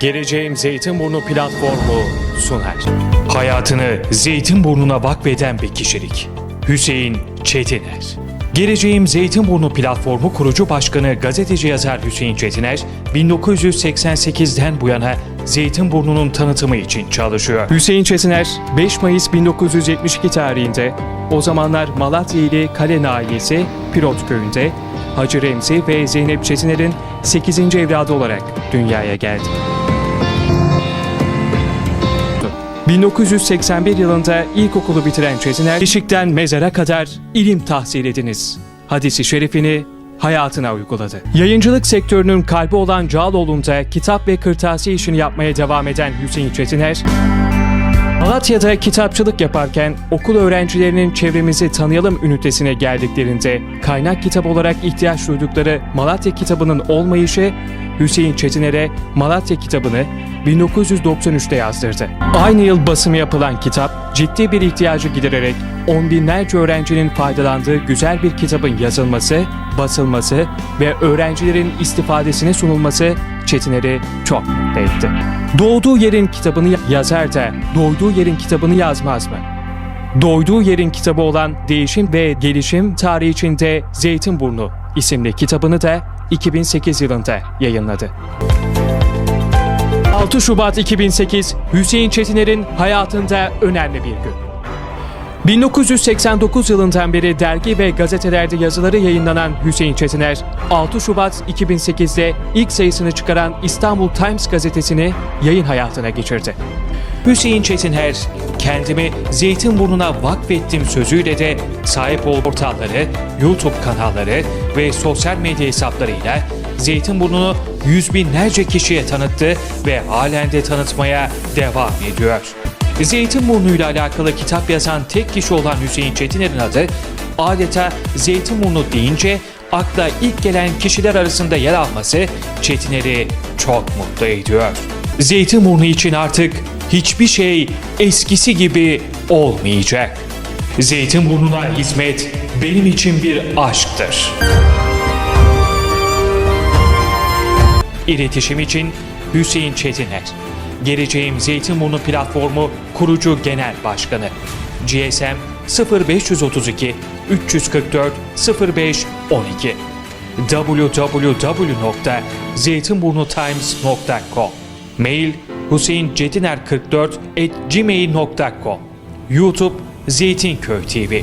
Geleceğin Zeytinburnu platformu sunar. Hayatını Zeytinburnu'na vakfeden bir kişilik. Hüseyin Çetiner. Geleceğim Zeytinburnu platformu kurucu başkanı gazeteci yazar Hüseyin Çetiner, 1988'den bu yana Zeytinburnu'nun tanıtımı için çalışıyor. Hüseyin Çetiner, 5 Mayıs 1972 tarihinde o zamanlar Malatya ili Kale Nahiyesi Pirot Köyü'nde Hacı Remzi ve Zeynep Çetiner'in 8. evladı olarak dünyaya geldi. 1981 yılında ilkokulu bitiren Çetiner, Beşik'ten mezara kadar ilim tahsil ediniz. Hadisi şerifini hayatına uyguladı. Yayıncılık sektörünün kalbi olan Cağaloğlu'nda kitap ve kırtasiye işini yapmaya devam eden Hüseyin Çetiner, Malatya'da kitapçılık yaparken okul öğrencilerinin çevremizi tanıyalım ünitesine geldiklerinde kaynak kitap olarak ihtiyaç duydukları Malatya kitabının olmayışı Hüseyin Çetiner'e Malatya kitabını 1993'te yazdırdı. Aynı yıl basımı yapılan kitap ciddi bir ihtiyacı gidererek on binlerce öğrencinin faydalandığı güzel bir kitabın yazılması, basılması ve öğrencilerin istifadesine sunulması Çetiner'i çok mutlu etti. Doğduğu yerin kitabını yazar da doyduğu yerin kitabını yazmaz mı? Doyduğu yerin kitabı olan Değişim ve Gelişim Tarihi içinde Zeytinburnu isimli kitabını da 2008 yılında yayınladı. 6 Şubat 2008 Hüseyin Çetiner'in hayatında önemli bir gün. 1989 yılından beri dergi ve gazetelerde yazıları yayınlanan Hüseyin Çetiner, 6 Şubat 2008'de ilk sayısını çıkaran İstanbul Times gazetesini yayın hayatına geçirdi. Hüseyin Çetiner, kendimi Zeytinburnu'na vakfettim sözüyle de sahip olduğu portalları, YouTube kanalları ve sosyal medya hesaplarıyla Zeytinburnu'nu yüz binlerce kişiye tanıttı ve halen de tanıtmaya devam ediyor. Zeytinburnu ile alakalı kitap yazan tek kişi olan Hüseyin Çetiner'in adı adeta Zeytinburnu deyince akla ilk gelen kişiler arasında yer alması Çetiner'i çok mutlu ediyor. Zeytinburnu için artık hiçbir şey eskisi gibi olmayacak. Zeytinburnu'na hizmet benim için bir aşktır. İletişim için Hüseyin Çetiner. Geleceğim Zeytinburnu Platformu Kurucu Genel Başkanı. GSM 0532 344 05 12 www.zeytinburnutimes.com Mail huseyincetiner44 at gmail.com YouTube Zeytinköy TV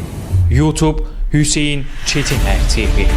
YouTube Hüseyin Çetiner TV